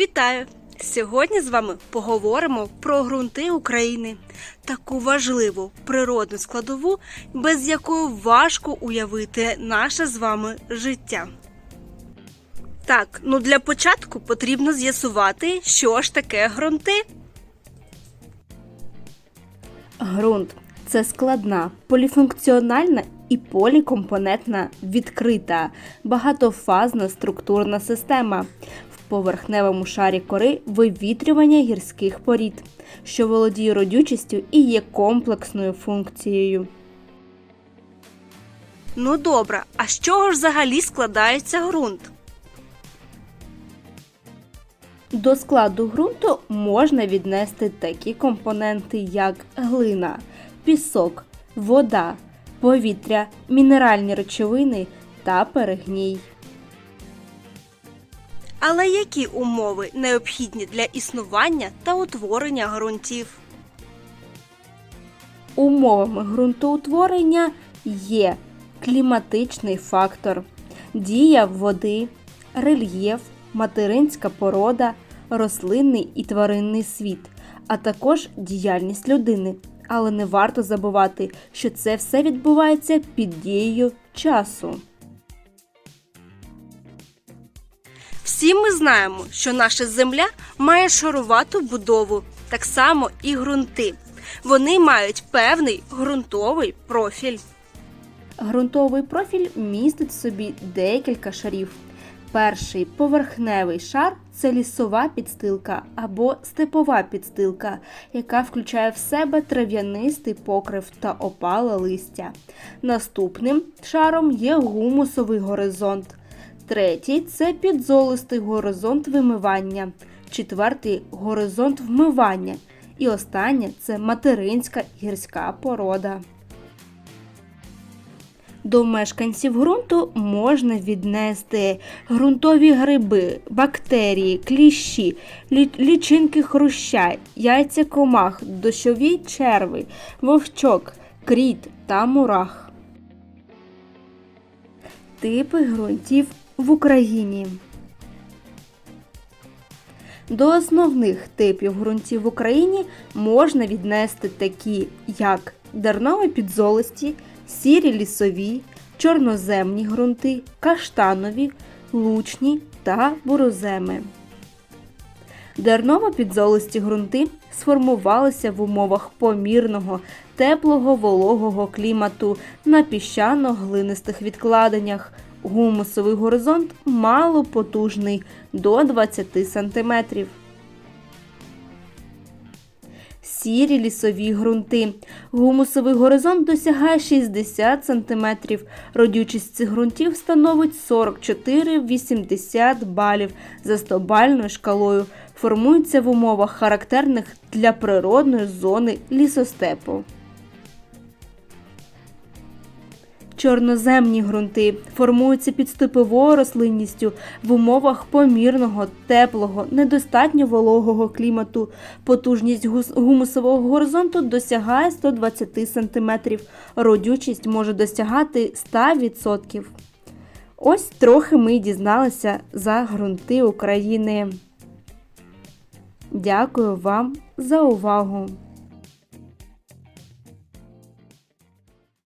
Вітаю! Сьогодні з вами поговоримо про ґрунти України, таку важливу природну складову, без якої важко уявити наше з вами життя. Так, ну для початку потрібно з'ясувати, що ж таке ґрунти. Ґрунт це складна, поліфункціональна і полікомпонентна відкрита, багатофазна структурна система поверхневому шарі кори вивітрювання гірських порід, що володіє родючістю і є комплексною функцією. Ну добре, а з чого ж взагалі складається ґрунт? До складу ґрунту можна віднести такі компоненти, як глина, пісок, вода, повітря, мінеральні речовини та перегній. Але які умови необхідні для існування та утворення ґрунтів? Умовами ґрунтоутворення є кліматичний фактор, дія води, рельєф, материнська порода, рослинний і тваринний світ, а також діяльність людини. Але не варто забувати, що це все відбувається під дією часу. Всі ми знаємо, що наша земля має шарувату будову, так само і ґрунти. Вони мають певний ґрунтовий профіль. Ґрунтовий профіль містить в собі декілька шарів. Перший поверхневий шар це лісова підстилка або степова підстилка, яка включає в себе трав'янистий покрив та опале листя. Наступним шаром є гумусовий горизонт. Третій це підзолистий горизонт вимивання. Четвертий горизонт вмивання. І останнє це материнська гірська порода. До мешканців ґрунту можна віднести ґрунтові гриби, бактерії, кліщі, лічинки хруща, яйця комах, дощові черви, вовчок, кріт та мурах. Типи ґрунтів в Україні. До основних типів ґрунтів в Україні можна віднести такі, як дернові підзолисті, сірі лісові, чорноземні ґрунти, каштанові, лучні та буроземи. Дерново-підзолисті ґрунти сформувалися в умовах помірного, теплого вологого клімату на піщано-глинистих відкладеннях. Гумусовий горизонт малопотужний до 20 см. Сірі лісові ґрунти. Гумусовий горизонт досягає 60 см. Родючість цих ґрунтів становить 44-80 балів за 100 бальною шкалою. Формуються в умовах характерних для природної зони лісостепу. Чорноземні ґрунти формуються під степовою рослинністю в умовах помірного, теплого, недостатньо вологого клімату. Потужність гумусового горизонту досягає 120 см. Родючість може досягати 100%. Ось трохи ми дізналися за ґрунти України. Дякую вам за увагу!